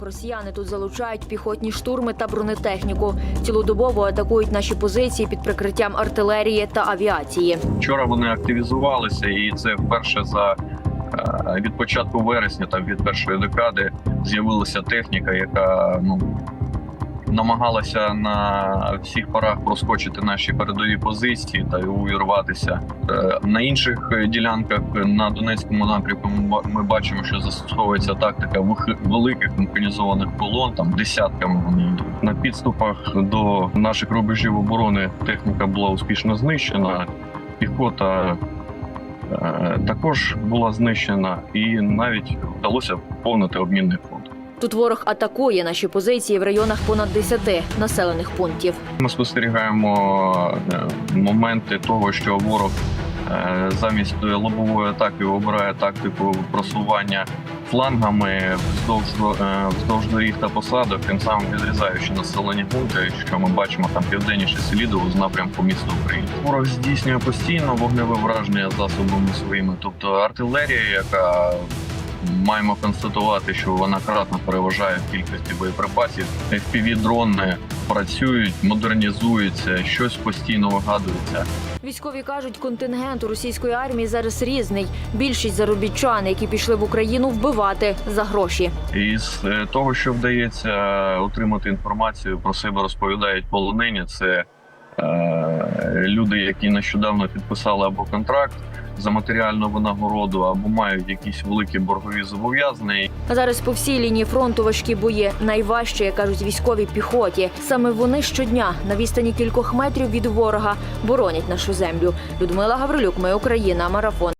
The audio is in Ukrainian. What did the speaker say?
Росіяни тут залучають піхотні штурми та бронетехніку. Цілодобово атакують наші позиції під прикриттям артилерії та авіації. Вчора вони активізувалися, і це вперше за е, від початку вересня, там від першої декади, з'явилася техніка, яка ну намагалася на всіх парах проскочити наші передові позиції та увірватися. Е, На інших ділянках на Донецькому напрямку ми бачимо, що застосовується тактика великих механізованих колон, там десятками вони йдуть. На підступах до наших рубежів оборони техніка була успішно знищена. Піхота е, також була знищена, і навіть вдалося поповнити обмінний фонд. Тут ворог атакує наші позиції в районах понад 10 населених пунктів. Ми спостерігаємо е, моменти того, що ворог е, замість лобової атаки обирає тактику просування флангами вздовж е, вздовж доріг та посадок, тим самим відрізаючи населені пункти, що ми бачимо там південніше Селідово з напрямку міста України. Ворог здійснює постійно вогневе враження засобами своїми, тобто артилерія, яка Маємо констатувати, що вона кратно переважає в кількості боєприпасів. FPV-дрони працюють, модернізуються, щось постійно вигадується. Військові кажуть, контингент у російської армії зараз різний. Більшість заробітчан, які пішли в Україну вбивати за гроші. І з е, того, що вдається отримати інформацію про себе, розповідають полонені. Це е, люди, які нещодавно підписали або контракт за матеріальну винагороду, або мають якісь великі боргові зобов'язання. Зараз по всій лінії фронту важкі бої. Найважче, як кажуть військові піхоті. Саме вони щодня на відстані кількох метрів від ворога боронять нашу землю. Людмила Гаврилюк, ми Україна, марафон.